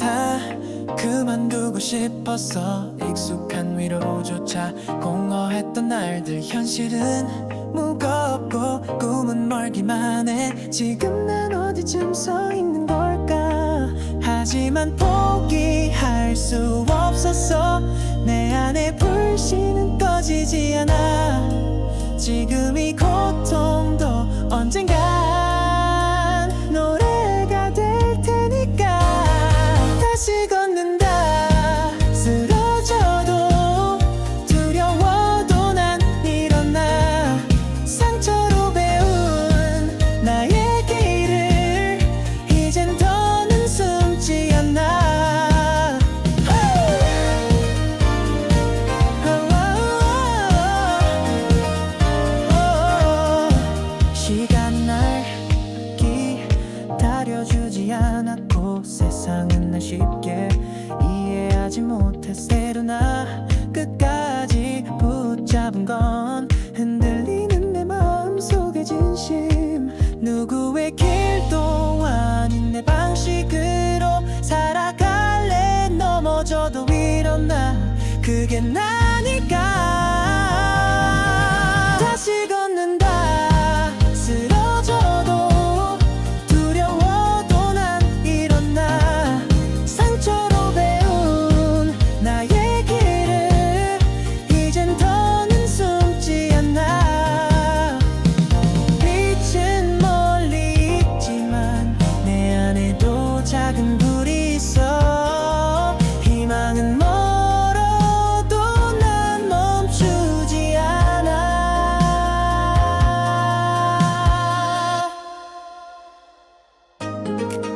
아, 그만두고 싶었어. 익숙한 위로조차 공허했던 날들. 현실은 무겁고 꿈은 멀기만 해. 지금 난 어디쯤 서 있는 걸까? 하지만 포기할 Louisiana. 기다려주지 않았고 세상은 날 쉽게 이해하지 못했어 때로 나 끝까지 붙잡은 건 흔들리는 내 마음속의 진심. 누구의 길도 아닌 내 방식으로 살아갈래? 넘어져도 일어나. 그게 나니까 Música